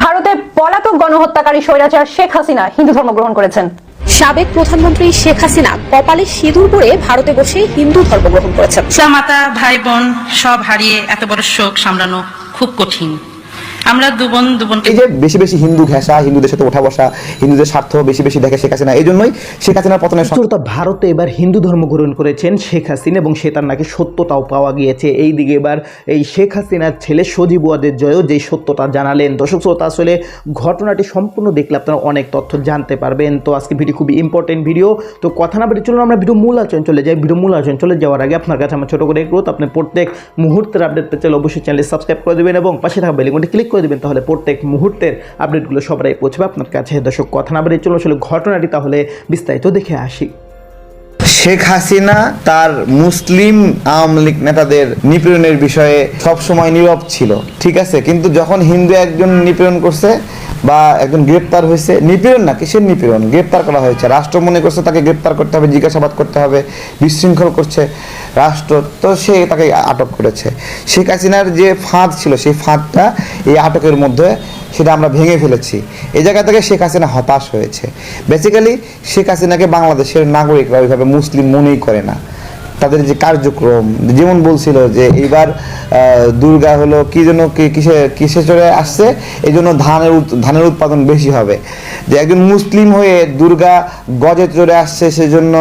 ভারতে পলাতক গণহত্যাকারী স্বৈরাচার শেখ হাসিনা হিন্দু ধর্ম গ্রহণ করেছেন। সাবেক প্রধানমন্ত্রী শেখ হাসিনা কপালে সিঁদুর পরে ভারতে বসে হিন্দু ধর্ম গ্রহণ করেছেন। মাতা ভাই বোন সব হারিয়ে এত বড় শোক সামলানো খুব কঠিন। আমরা দু বোন দু বোনকে এই যে বেশি বেশি হিন্দু ঘেঁষা হিন্দুদের সাথে ওঠা বসা হিন্দুদের স্বার্থ বেশি বেশি দেখে শেখ হাসিনা এই জন্যই শেখ হাসিনার পতনের শ্রোতা ভারতে এবার হিন্দু ধর্ম গ্রহণ করেছেন শেখ হাসিনা এবং সে তার নাকি সত্যতাও পাওয়া গিয়েছে। এই দিকে এবার এই শেখ হাসিনার ছেলে সজীব ওয়াদের জয়ও যে সত্যতা জানালেন। দর্শক শ্রোতা আসলে ঘটনাটি সম্পূর্ণ দেখলে আপনারা অনেক তথ্য জানতে পারবেন। তো আজকে ভিডিও খুবই ইম্পর্টেন্ট ভিডিও তো কথা না বেরিয়ে চলুন আমরা ভিডিও মূল আলোচনা চলে যাই। ভিডিও মূল আলোচনা চলে যাওয়ার আগে আপনার কাছে আমার ছোটো করে গ্রোথ আপনি প্রত্যেক মুহূর্তের আপডেট পেতে চাইলে অবশ্যই চ্যানেল সাবস্ক্রাইব করে দেবেন এবং পাশে থাকা বেলিকনটি ক্লিক করে দেবেন, তাহলে প্রত্যেক মুহূর্তের আপডেটগুলো সবাই পৌঁছবে আপনার কাছে। দর্শক, কথা না বেরিয়ে চলো আসলে ঘটনাটি তাহলে বিস্তারিত দেখে আসি। শেখ হাসিনা তার মুসলিম আওয়ামী লীগ নেতাদের নিপীড়নের বিষয়ে সবসময় নীরব ছিল, ঠিক আছে? কিন্তু যখন হিন্দু একজন নিপীড়ন করছে বা একজন গ্রেপ্তার হয়েছে, নিপীড়ন না, কিসের নিপীড়ন? গ্রেপ্তার করা হয়েছে। রাষ্ট্র মনে করছে তাকে গ্রেপ্তার করতে হবে, জিজ্ঞাসাবাদ করতে হবে, বিশৃঙ্খল করছে রাষ্ট্র। তো সে তাকে আটক করেছে। শেখ হাসিনার যে ফাঁদ ছিল, সেই ফাঁদটা এই আটকের মধ্যে সেটা আমরা ভেঙে ফেলেছি। এই জায়গা থেকে শেখ হাসিনা হতাশ হয়েছে। বেসিক্যালি শেখ হাসিনাকে বাংলাদেশের নাগরিকরা ওইভাবে মুসলিম মনেই করে না। তাদের যে কার্যক্রম, যেমন বলছিল যে এইবার দুর্গা হলো কি জন্য কিসে কিসে চলে আসছে? এই জন্য ধানের ধানের উৎপাদন বেশি হবে। যে একজন মুসলিম হয়ে দুর্গা গজে চলে আসছে, সেজন্য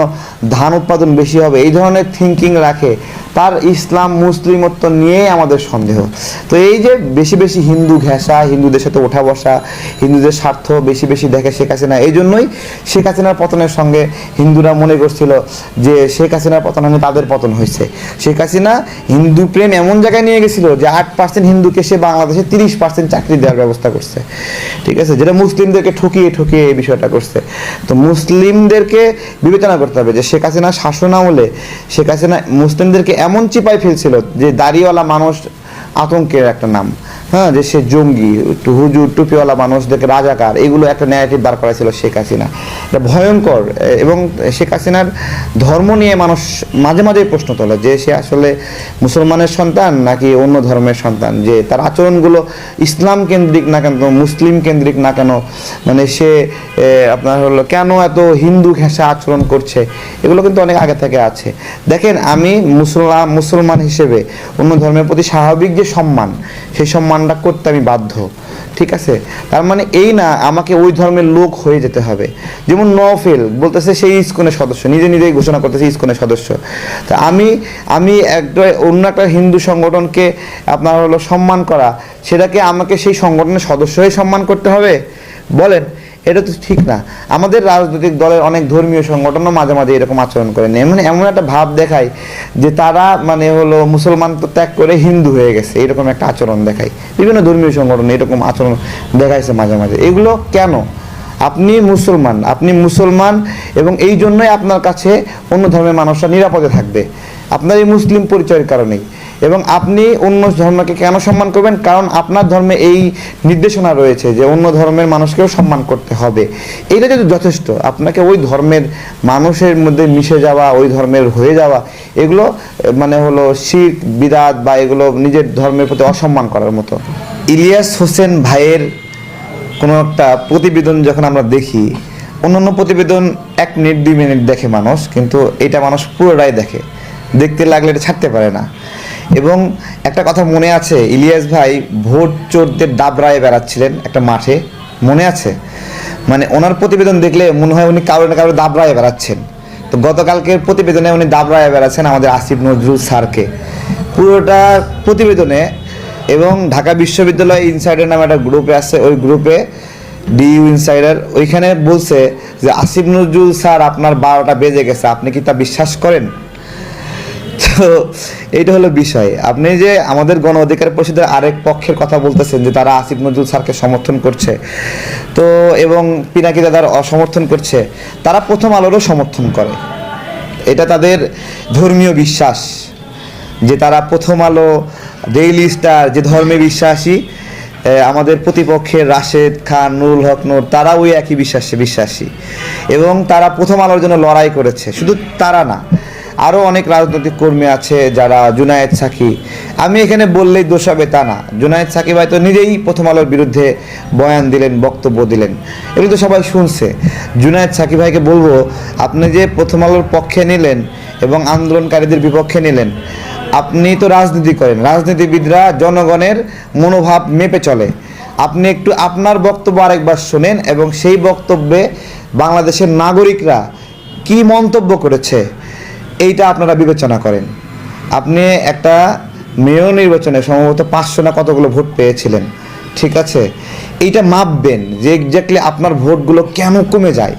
ধান উৎপাদন বেশি হবে। এই ধরনের থিঙ্কিং রাখে। তার ইসলাম মুসলিমত্ব নিয়েই আমাদের সন্দেহ। তো এই যে বেশি বেশি হিন্দু ঘেঁষা, হিন্দুদের সাথে ওঠা বসা, হিন্দুদের স্বার্থ বেশি বেশি দেখে শেখ হাসিনা, এই জন্যই শেখ হাসিনার পতনের সঙ্গে হিন্দুরা মনে করছিল যে শেখ হাসিনার পতন তাদের পতন হয়েছে। শেখ হাসিনা হিন্দু প্রেম এমন জায়গায় নিয়ে গেছিল যে আট পার্সেন্ট হিন্দুকে সে বাংলাদেশে তিরিশ পার্সেন্ট চাকরি দেওয়ার ব্যবস্থা করছে। ঠিক আছে? যেটা মুসলিমদেরকে ঠকিয়ে ঠকিয়ে এই বিষয়টা করছে। তো মুসলিমদেরকে বিবেচনা করতে হবে যে শেখ হাসিনা শাসন আমলে শেখ হাসিনা মুসলিমদেরকে এমন চিপাই ফেলছিল যে দাড়িওয়ালা মানুষ আতঙ্কের একটা নাম। হ্যাঁ যে সে জঙ্গি, একটু হুজুর, টুপিওয়ালা মানুষদেরকে রাজাকার, এগুলো একটা ন্যারেটিভ দাঁড় করাইছিল শেখ হাসিনা। এটা ভয়ঙ্কর এবং শেখ হাসিনার ধর্ম নিয়ে মানুষ মাঝে মাঝে প্রশ্ন তোলে, যে সে আসলে মুসলমানের সন্তান নাকি অন্য ধর্মের সন্তান, যে তার আচরণগুলো ইসলাম কেন্দ্রিক না কেন, মুসলিম কেন্দ্রিক না কেন মানে সে আপনার হলো কেন এত হিন্দু ঘেঁষা আচরণ করছে, এগুলো কিন্তু অনেক আগে থেকে আছে। দেখেন, আমি মুসলমান মুসলমান হিসেবে অন্য ধর্মের প্রতি স্বাভাবিক যে সম্মান, সেই সম্মানটা করতে আমি বাধ্য, ঠিক আছে? তার মানে এই না, আমাকে ওই ধর্মের লোক হয়ে যেতে হবে। যেমন নফেল বলতেছে সেই ইস্কনের সদস্য, নিজে নিজেই ঘোষণা করতেছে ইস্কনের সদস্য। তা আমি আমি একটা, অন্য একটা হিন্দু সংগঠনকে আপনার হলো সম্মান করা, সেটাকে আমাকে সেই সংগঠনের সদস্য হয়ে সম্মান করতে হবে? বলেন। এটা তো ঠিক না। আমাদের রাজনৈতিক দলের অনেক ধর্মীয় সংগঠনও মাঝে মাঝে এরকম আচরণ করে মানে এমন একটা ভাব দেখায় যে তারা মানে হলো মুসলমান তো ত্যাগ করে হিন্দু হয়ে গেছে, এরকম একটা আচরণ দেখায়। বিভিন্ন ধর্মীয় সংগঠন এরকম আচরণ দেখাইছে মাঝে মাঝে। এগুলো কেন? আপনি মুসলমান আপনি মুসলমান এবং এই জন্যই আপনার কাছে অন্য ধর্মের মানুষরা নিরাপদে থাকবে। আপনার এই মুসলিম পরিচয়ের কারণেই। এবং আপনি অন্য ধর্মকে কেন সম্মান করবেন? কারণ আপনার ধর্মে এই নির্দেশনা রয়েছে যে অন্য ধর্মের মানুষকেও সম্মান করতে হবে। এটা যদি যথেষ্ট, আপনাকে ওই ধর্মের মানুষের মধ্যে মিশে যাওয়া, ওই ধর্মের হয়ে যাওয়া, এগুলো মানে হলো শিখ বিদাত বা এগুলো নিজের ধর্মের প্রতি অসম্মান করার মতো। ইলিয়াস হোসেন ভাইয়ের কোনো একটা প্রতিবেদন যখন আমরা দেখি অন্যান্য প্রতিবেদন এক মিনিট, দুই মিনিট দেখে মানুষ, কিন্তু এটা মানুষ পুরোটাই দেখে। দেখতে লাগলে এটা ছাড়তে পারে না। এবং একটা কথা মনে আছে, ইলিয়াস ভাই ভোট চোরদের ডাবরায় বেড়াচ্ছিলেন একটা মাঠে, মনে আছে? মানে ওনার প্রতিবেদন দেখলে মনে হয় উনি কারও না কারও দাবরায় বেড়াচ্ছেন। তো গতকালকের প্রতিবেদনে উনি দাবরায় বেড়াচ্ছেন আমাদের আসিফ নজরুল স্যারকে। পুরোটা প্রতিবেদনে এবং ঢাকা বিশ্ববিদ্যালয় ইনসাইডার নামে একটা গ্রুপে আছে, ওই গ্রুপে ডিইউ ইনসাইডার, ওইখানে বলছে যে, আসিফ নজরুল স্যার, আপনার বারোটা বেজে গেছে, আপনি কি তা বিশ্বাস করেন? তো এইটা হলো বিষয়। আপনি যে আমাদের গণ অধিকার পরিষদের আরেক পক্ষের কথা বলতেছেন যে তারা আসিফ নজরুল স্যারকে সমর্থন করছে, তো এবং পিনাকি দাদার অসমর্থন করছে, তারা প্রথম আলোরও সমর্থন করে। এটা তাদের ধর্মীয় বিশ্বাস, যে তারা প্রথম আলো ডেইলি স্টার যে ধর্মে বিশ্বাসী আমাদের প্রতিপক্ষের রাশেদ খান, নুরুল হক নূর তারা ওই একই বিশ্বাসে, বিশ্বাসী। এবং তারা প্রথম আলোর জন্য লড়াই করেছে। শুধু তারা না আরও অনেক রাজনৈতিক কর্মী আছে যারা জুনায়েদ সাকি আমি এখানে বললেই দোষ হবে তা না। জুনায়েদ সাকি ভাই তো নিজেই প্রথম আলোর বিরুদ্ধে বয়ান দিলেন, বক্তব্য দিলেন। এগুলো তো সবাই শুনছে। জুনায়েদ সাকি ভাইকে বলব, আপনি যে প্রথম আলোর পক্ষে নিলেন এবং আন্দোলনকারীদের বিপক্ষে নিলেন, আপনি তো রাজনীতি করেন। রাজনীতিবিদরা জনগণের মনোভাব মেপে চলে। আপনি একটু আপনার বক্তব্য আরেকবার শোনেন এবং সেই বক্তব্যে বাংলাদেশের নাগরিকরা কি মন্তব্য করেছে? এইটা আপনারা বিবেচনা করেন। আপনি একটা মেয়র নির্বাচনে সম্ভবত পাঁচশো না কতগুলো ভোট পেয়েছিলেন, ঠিক আছে? এইটা মাপবেন যে এক্স্যাক্টলি আপনার ভোটগুলো কেন কমে যায়।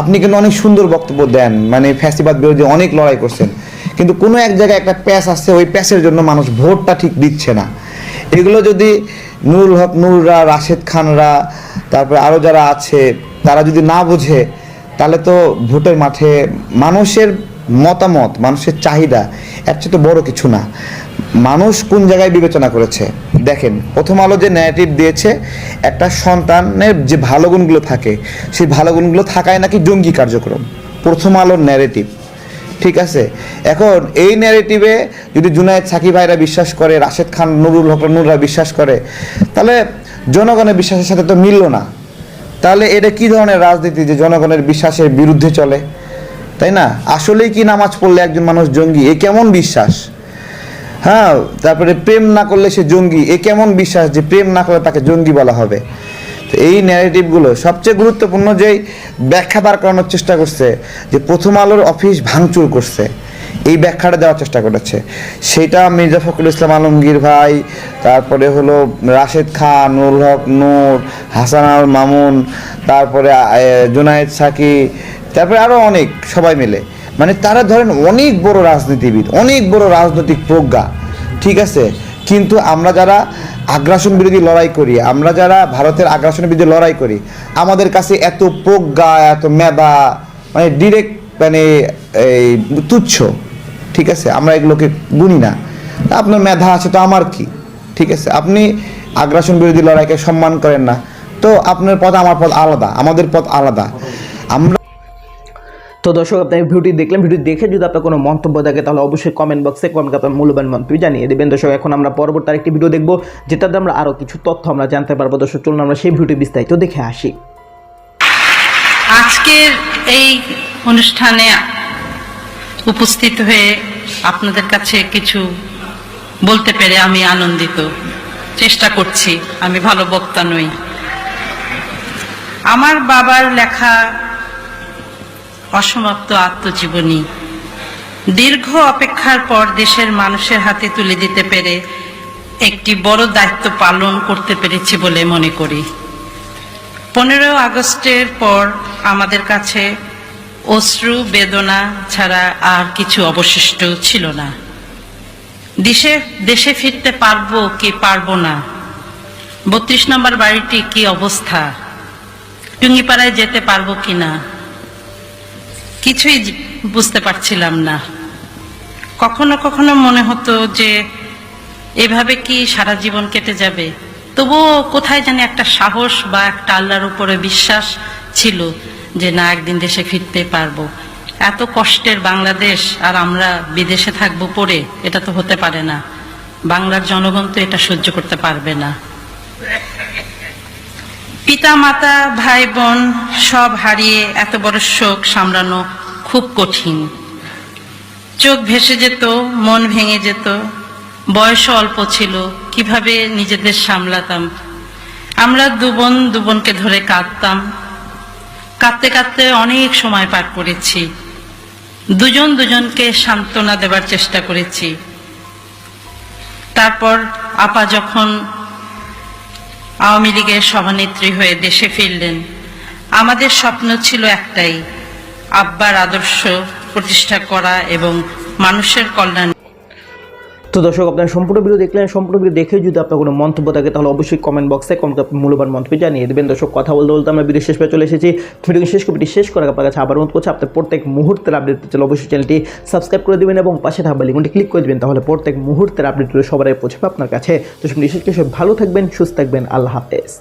আপনি কিন্তু অনেক সুন্দর বক্তব্য দেন মানে ফ্যাসিবাদ বিরোধী অনেক লড়াই করছেন, কিন্তু কোনো এক জায়গায় একটা প্যাস আসছে, ওই প্যাচের জন্য মানুষ ভোটটা ঠিক দিচ্ছে না। এগুলো যদি নুরুল হক, নুররা, রাশেদ খানরা, তারপরে আরও যারা আছে, তারা যদি না বোঝে, তাহলে তো ভোটের মাঠে মানুষের মতামত, মানুষের চাহিদা, এর চেয়ে তো বড় কিছু না। মানুষ কোন জায়গায় বিবেচনা করেছে? দেখেন, প্রথম আলো যে ন্যারেটিভ দিয়েছে, একটা সন্তানের যে ভালো গুণগুলো থাকে, সেই ভালো গুণগুলো থাকায় নাকি জঙ্গি কার্যক্রম। প্রথম আলোর ন্যারেটিভ ঠিক আছে? এখন এই ন্যারেটিভে যদি জুনায়েদ সাকি ভাইরা বিশ্বাস করে, রাশেদ খান নুরুল হক, নুররা বিশ্বাস করে, তাহলে জনগণের বিশ্বাসের সাথে তো মিলল না। তাহলে এটা কি ধরনের রাজনীতি যে জনগণের বিশ্বাসের বিরুদ্ধে চলে? তাই না? আসলেই কি নামাজ পড়লে একজন মানুষ জঙ্গি? এ কেমন বিশ্বাস? হ্যাঁ তারপরে প্রেম না করলে সে জঙ্গি। এ কেমন বিশ্বাস যে প্রেম না করলে তাকে জঙ্গি বলা হবে? তো এই ন্যারেটিভগুলো সবচেয়ে গুরুত্বপূর্ণ যে ব্যাখ্যা বার করানোর চেষ্টা করছে, যে প্রথম আলোর অফিস ভাঙচুর করছে, এই ব্যাখ্যাটা দেওয়ার চেষ্টা করেছে। সেটা মির্জা ফখরুল ইসলাম আলমগীর ভাই, তারপরে হলো রাশেদ খান, নুরুল হক, নূর, হাসান আল মামুন, তারপরে জুনায়েদ সাকি তারপরে আরও অনেক সবাই মিলে। মানে তারা ধরেন অনেক বড় রাজনীতিবিদ, অনেক বড় রাজনৈতিক প্রজ্ঞা, ঠিক আছে? কিন্তু আমরা যারা আগ্রাসন বিরোধী লড়াই করি, আমরা যারা ভারতের আগ্রাসন বিরোধী লড়াই করি, আমাদের কাছে এত প্রজ্ঞা, এত মেধা মানে ডিরেক্ট মানে এই তুচ্ছ, ঠিক আছে? আমরা এগুলোকে গুনি না। আপনার মেধা আছে তো আমার কি? ঠিক আছে? আপনি আগ্রাসন বিরোধী লড়াইকে সম্মান করেন না। তো আপনার পথ, আমার পথ আলাদা, আমাদের পথ আলাদা। আমরা তো দর্শক আপনি ভিডিওটি দেখলেন, ভিডিও দেখে যদি আপনার কোনো মন্তব্য থাকে, তাহলে অবশ্যই কমেন্ট বক্সে কমেন্ট আপনার মূল্যবান মন্তব্য জানিয়ে দেবেন। দর্শক, এখন আমরা পরবর্তী আরেকটি ভিডিও দেখব, যেটাতে আমরা আরও কিছু তথ্য আমরা জানতে পারব। দর্শক, চলুন আমরা সেই ভিডিওটি বিস্তারিত দেখে আসি। আজকের এই অনুষ্ঠানে উপস্থিত হয়ে আপনাদের কাছে কিছু বলতে পেরে আমি আনন্দিত। চেষ্টা করছি, আমি ভালো বক্তা নই। আমার বাবার লেখা অসমাপ্ত আত্মজীবনী। দীর্ঘ অপেক্ষার পর দেশের মানুষের হাতে তুলে দিতে পেরে একটি বড় দায়িত্ব পালন করতে পেরেছি বলে মনে করি। পনেরো আগস্টের পর আমাদের কাছে অশ্রু, বেদনা ছাড়া আর কিছু অবশিষ্ট ছিল না। দেশে দেশে ফিরতে পারব কি পারব না? বত্রিশ নম্বর বাড়িটি কি অবস্থা? টুঙ্গিপাড়ায় যেতে পারব কি না? কিছুই বুঝতে পারছিলাম না। কখনো কখনো মনে হতো যে, এভাবে কি সারা জীবন কেটে যাবে? তবুও কোথায় জানি একটা সাহস বা একটা আল্লাহর উপরে বিশ্বাস ছিল যে, না, একদিন দেশে ফিরতে পারব। এত কষ্টের বাংলাদেশ, আর আমরা বিদেশে থাকব পড়ে, এটা তো হতে পারে না। বাংলার জনগণ তো এটা সহ্য করতে পারবে না। পিতা, মাতা, ভাই, বোন সব হারিয়ে এত বড় শোক সামলানো খুব কঠিন। চোখ ভেসে যেত, মন ভেঙে যেত। বয়স অল্প ছিল, কীভাবে নিজেদের সামলাতাম? আমরা দু বোন দু বোনকে ধরে কাঁদতাম। কাঁদতে কাঁদতে অনেক সময় পার করেছি। দুজন দুজনকে সান্ত্বনা দেবার চেষ্টা করেছি। তারপর আপা যখন আওয়ামী লীগের সভানেত্রী হয়ে দেশে ফিরলেন, আমাদের স্বপ্ন ছিল একটাই আব্বার আদর্শ প্রতিষ্ঠা করা এবং মানুষের কল্যাণ তো দর্শক, আপনার সম্পূর্ণ ভিডিও দেখলেন, সম্পূর্ণ ভিডিও দেখে যদি আপনার কোনো মন্তব্য থাকে, তাহলে অবশ্যই কমেন্ট বক্সে কমেন্ট আপনি মূল্যবান মন্তব্য জানিয়ে দেবেন। দর্শক, কথা বলতে বলতে আমরা ভিডিও শেষ পেয়ে চলে এসেছি। ভিডিও শেষ কপিটি শেষ করে আপনার কাছে আবার অনুরোধ করছি আপনার প্রত্যেক মুহূর্তের আপডেট পেতে অবশ্যই চ্যানেলটি সাবস্ক্রাইব করে দেবেন এবং পাশে থাকা লিঙ্কটি ক্লিক করে দেবেন, তাহলে প্রত্যেক মুহূর্তের আপডেটগুলো আগে পৌঁছবে আপনার কাছে। তো সব ভালো থাকবেন, সুস্থ থাকবেন, আল্লাহ হাফেজ।